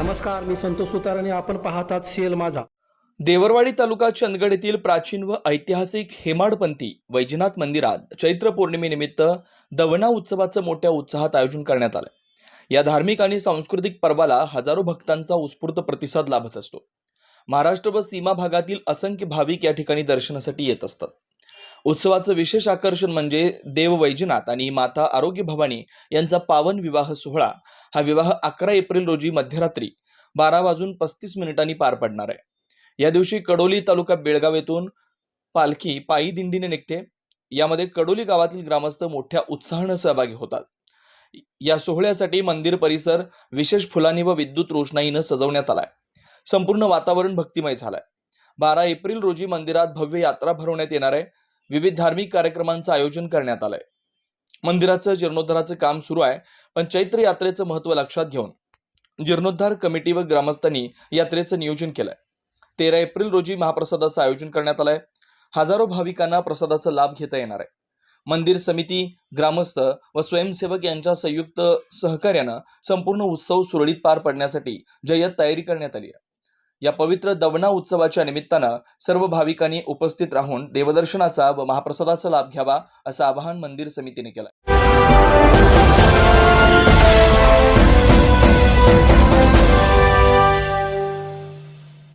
नमस्कार मी संतोष सुतार आणि आपण पाहतात सीएल माझा. देवरवाडी तालुका चंदगड येथील प्राचीन व ऐतिहासिक हेमाडपंथी वैजनाथ मंदिरात चैत्र पौर्णिमेनिमित्त दवना उत्सवाचं मोठ्या उत्साहात आयोजन करण्यात आलं. या धार्मिक आणि सांस्कृतिक पर्वाला हजारो भक्तांचा उत्स्फूर्त प्रतिसाद लाभत असतो. महाराष्ट्र व सीमा भागातील असंख्य भाविक या ठिकाणी दर्शनासाठी येत असतात. उत्सवाचं विशेष आकर्षण म्हणजे देव वैजनाथ आणि माता आरोग्य भवानी यांचा पावन विवाह सोहळा. हा विवाह अकरा एप्रिल रोजी मध्यरात्री बारा वाजून पस्तीस मिनिटांनी पार पडणार आहे. या दिवशी कडोली तालुका बेळगाव येथून पालखी पायी दिंडीने निघते. यामध्ये कडोली गावातील ग्रामस्थ मोठ्या उत्साहानं सहभागी होतात. या सोहळ्यासाठी मंदिर परिसर विशेष फुलांनी व विद्युत रोषणाईनं सजवण्यात आलाय. संपूर्ण वातावरण भक्तिमय झालंय. बारा एप्रिल रोजी मंदिरात भव्य यात्रा भरवण्यात येणार आहे. विविध धार्मिक कार्यक्रमांचं आयोजन करण्यात आलंय. मंदिराचं जीर्णोद्धाराचं काम सुरू आहे पण चैत्र यात्रेचं महत्त्व लक्षात घेऊन जीर्णोद्धार कमिटी व ग्रामस्थांनी यात्रेचं नियोजन केलंय. तेरा एप्रिल रोजी महाप्रसादाचं आयोजन करण्यात आलंय. हजारो भाविकांना प्रसादाचा लाभ घेता येणार आहे. मंदिर समिती ग्रामस्थ व स्वयंसेवक यांच्या संयुक्त सहकार्यानं संपूर्ण उत्सव सुरळीत पार पडण्यासाठी जय्यत तयारी करण्यात आली आहे. या पवित्र दवना उत्सवाच्या निमित्तानं सर्व भाविकांनी उपस्थित राहून देवदर्शनाचा व महाप्रसादाचा लाभ घ्यावा असं आवाहन मंदिर समितीने केलं.